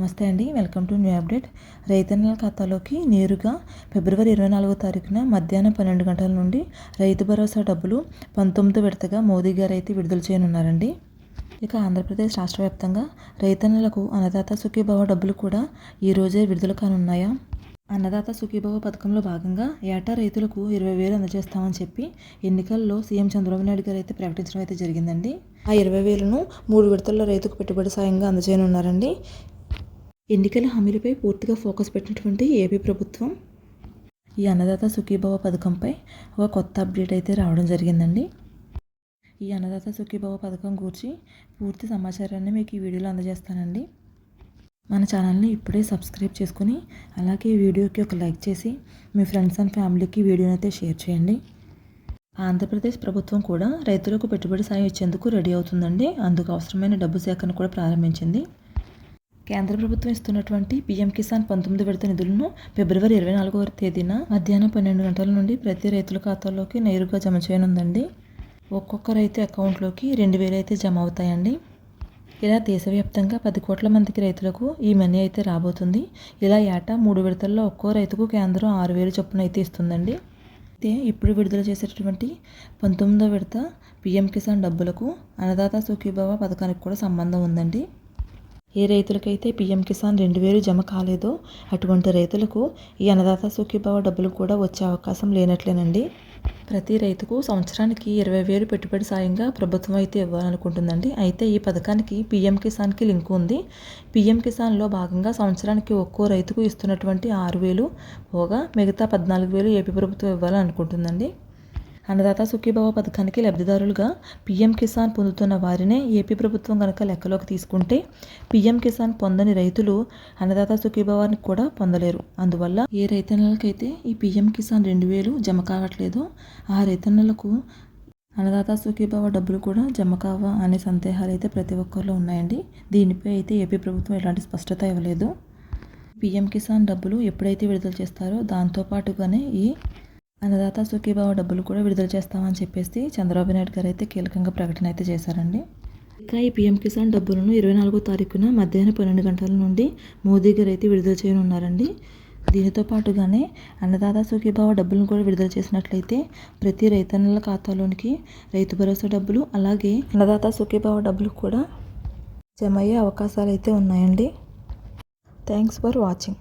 నమస్తే అండి welcome to new update. రైతన్నల ఖాతాలోకి నేరుగా ఫిబ్రవరి ఇరవై నాలుగో తారీఖున మధ్యాహ్నం పన్నెండు గంటల నుండి రైతు భరోసా డబ్బులు పంతొమ్మిది విడతగా మోదీ గారు అయితే విడుదల చేయనున్నారండి. ఇక ఆంధ్రప్రదేశ్ రాష్ట్ర వ్యాప్తంగా రైతన్నలకు అన్నదాత సుఖీభావ డబ్బులు కూడా ఈ రోజే విడుదల కానున్నాయా? అన్నదాత సుఖీభవ పథకంలో భాగంగా ఏటా రైతులకు ఇరవై వేలు అందజేస్తామని చెప్పి ఎన్నికల్లో సీఎం చంద్రబాబు నాయుడు గారు అయితే ప్రకటించడం అయితే జరిగిందండి. ఆ ఇరవై వేలను మూడు విడతల్లో రైతుకు పెట్టుబడి సాయంగా అందజేయనున్నారండి. ఎన్నికల హామీలపై పూర్తిగా ఫోకస్ పెట్టినటువంటి ఏపీ ప్రభుత్వం ఈ అన్నదాత సుఖీభవ పథకంపై ఒక కొత్త అప్డేట్ అయితే రావడం జరిగిందండి. ఈ అన్నదాత సుఖీభవ పథకం గురించి పూర్తి సమాచారాన్ని మీకు ఈ వీడియోలో అందజేస్తానండి. మన ఛానల్ని ఇప్పుడే సబ్స్క్రైబ్ చేసుకుని అలాగే వీడియోకి ఒక లైక్ చేసి మీ ఫ్రెండ్స్ అండ్ ఫ్యామిలీకి వీడియోని అయితే షేర్ చేయండి. ఆంధ్రప్రదేశ్ ప్రభుత్వం కూడా రైతులకు పెట్టుబడి సాయం ఇచ్చేందుకు రెడీ అవుతుందండి. అందుకు అవసరమైన డబ్బు సేకరణ కూడా ప్రారంభించింది. కేంద్ర ప్రభుత్వం ఇస్తున్నటువంటి పీఎం కిసాన్ పంతొమ్మిది విడత నిధులను ఫిబ్రవరి ఇరవై నాలుగవ తేదీన మధ్యాహ్నం పన్నెండు గంటల నుండి ప్రతి రైతుల ఖాతాలోకి నేరుగా జమ చేయనుందండి. ఒక్కొక్క రైతు అకౌంట్లోకి రెండు వేలు అయితే జమ అవుతాయండి. ఇలా దేశవ్యాప్తంగా పది కోట్ల మందికి రైతులకు ఈ మనీ అయితే రాబోతుంది. ఇలా ఏటా మూడు విడతల్లో ఒక్కో రైతుకు కేంద్రం ఆరు వేలు చొప్పున అయితే ఇస్తుందండి. అయితే ఇప్పుడు విడుదల చేసేటటువంటి పంతొమ్మిదో విడత పీఎం కిసాన్ డబ్బులకు అన్నదాత సుఖీభావ పథకానికి కూడా సంబంధం ఉందండి. ఏ రైతులకైతే పిఎం కిసాన్ రెండు వేలు జమ కాలేదో అటువంటి రైతులకు ఈ అన్నదాత సుఖీభావ డబ్బులు కూడా వచ్చే అవకాశం లేనట్లేనండి. ప్రతి రైతుకు సంవత్సరానికి ఇరవై వేలు పెట్టుబడి సాయంగా ప్రభుత్వం అయితే ఇవ్వాలనుకుంటుందండి. అయితే ఈ పథకానికి పీఎం కిసాన్కి లింక్ ఉంది. పీఎం కిసాన్లో భాగంగా సంవత్సరానికి ఒక్కో రైతుకు ఇస్తున్నటువంటి ఆరు వేలు పోగా మిగతా పద్నాలుగు వేలు ఏపీ ప్రభుత్వం ఇవ్వాలనుకుంటుందండి. అన్నదాత సుఖీభవ పథకానికి లబ్ధిదారులుగా పీఎం కిసాన్ పొందుతున్న వారినే ఏపీ ప్రభుత్వం కనుక లెక్కలోకి తీసుకుంటే పీఎం కిసాన్ పొందని రైతులు అన్నదాత సుఖీభవాన్ని కూడా పొందలేరు. అందువల్ల ఏ రైతన్నలకైతే ఈ పీఎం కిసాన్ రెండు వేలు జమ కావట్లేదో ఆ రైతన్నలకు అన్నదాత సుఖీభావ డబ్బులు కూడా జమ కావా అనే సందేహాలు అయితే ప్రతి ఒక్కరిలో ఉన్నాయండి. దీనిపై అయితే ఏపీ ప్రభుత్వం ఎలాంటి స్పష్టత ఇవ్వలేదు. పీఎం కిసాన్ డబ్బులు ఎప్పుడైతే విడుదల చేస్తారో దాంతోపాటుగానే ఈ అన్నదాత సుఖీభావ డబ్బులు కూడా విడుదల చేస్తామని చెప్పేసి చంద్రబాబు నాయుడు గారు అయితే కీలకంగా ప్రకటన అయితే చేశారండి. ఇంకా ఈ పీఎం కిసాన్ డబ్బులను ఇరవై నాలుగో తారీఖున మధ్యాహ్నం పన్నెండు గంటల నుండి మోదీ గారు అయితే విడుదల చేయనున్నారండి. దీనితో పాటుగానే అన్నదాత సుఖీభావ డబ్బులను కూడా విడుదల చేసినట్లయితే ప్రతి రైతన్నల ఖాతాలోనికి రైతు భరోసా డబ్బులు అలాగే అన్నదాత సుఖీభావ డబ్బులు కూడా జమ అయ్యే అవకాశాలు అయితే ఉన్నాయండి. Thanks for watching.